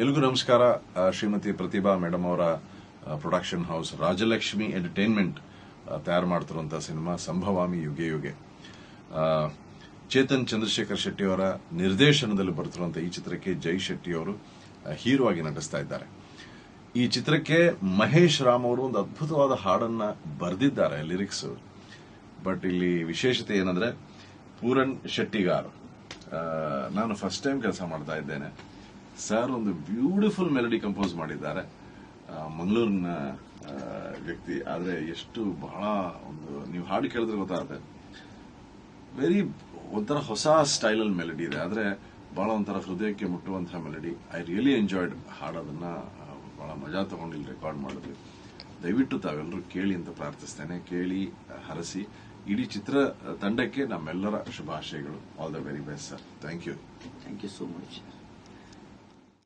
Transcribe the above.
ಎಲ್ರಿಗೂ ನಮಸ್ಕಾರ. ಶ್ರೀಮತಿ ಪ್ರತಿಭಾ ಮೇಡಮ್ ಅವರ ಪ್ರೊಡಕ್ಷನ್ ಹೌಸ್ ರಾಜಲಕ್ಷ್ಮಿ ಎಂಟರ್ಟೈನ್ಮೆಂಟ್ ತಯಾರು ಮಾಡ್ತಿರುವಂತಹ ಸಿನಿಮಾ ಸಂಭವಾಮಿ ಯುಗೆ ಯುಗೆ. ಚೇತನ್ ಚಂದ್ರಶೇಖರ್ ಶೆಟ್ಟಿ ಅವರ ನಿರ್ದೇಶನದಲ್ಲಿ ಬರ್ತಿರುವಂತಹ ಈ ಚಿತ್ರಕ್ಕೆ ಜೈ ಶೆಟ್ಟಿ ಅವರು ಹೀರೋ ಆಗಿ ನಟಿಸ್ತಾ ಇದ್ದಾರೆ. ಈ ಚಿತ್ರಕ್ಕೆ ಮಹೇಶ್ ರಾಮ್ ಅವರು ಒಂದು ಅದ್ಭುತವಾದ ಹಾಡನ್ನ ಬರೆದಿದ್ದಾರೆ ಲಿರಿಕ್ಸ್ ಬಟ್ ಇಲ್ಲಿ ವಿಶೇಷತೆ ಏನಂದ್ರೆ, ಪೂರನ್ ಶೆಟ್ಟಿಗಾರ್. ನಾನು ಫಸ್ಟ್ ಟೈಮ್ ಕೆಲಸ ಮಾಡ್ತಾ ಇದ್ದೇನೆ. ಸರ್ ಒಂದು ಬ್ಯೂಟಿಫುಲ್ ಮೆಲಡಿ ಕಂಪೋಸ್ ಮಾಡಿದ್ದಾರೆ. ಮಂಗಳೂರಿನ ವ್ಯಕ್ತಿ. ಆದ್ರೆ ಎಷ್ಟು ಬಹಳ ಒಂದು, ನೀವು ಹಾಡು ಕೇಳಿದ್ರೆ ಗೊತ್ತಾಗುತ್ತೆ. ವೆರಿ ಒಂಥರ ಹೊಸ ಸ್ಟೈಲಲ್ಲಿ ಮೆಲಡಿ ಇದೆ. ಆದ್ರೆ ಬಹಳ ಒಂಥರ ಹೃದಯಕ್ಕೆ ಮುಟ್ಟುವಂತಹ ಮೆಲಡಿ. ಐ ರಿಯಲಿ ಎಂಜಾಯ್ಡ್ ಹಾಡೋದನ್ನ ಭಾಳ ಬಹಳ ಮಜಾ ಇಲ್ಲಿ ರೆಕಾರ್ಡ್ ಮಾಡಿದ್ವಿ. ದಯವಿಟ್ಟು ತಾವೆಲ್ಲರೂ ಕೇಳಿ ಅಂತ ಪ್ರಾರ್ಥಿಸ್ತೇನೆ. ಕೇಳಿ, ಹರಸಿ. ಇಡೀ ಚಿತ್ರ, ತಂಡಕ್ಕೆ ನಮ್ಮೆಲ್ಲರ ಶುಭಾಶಯಗಳು. All the very best sir thank you thank you so much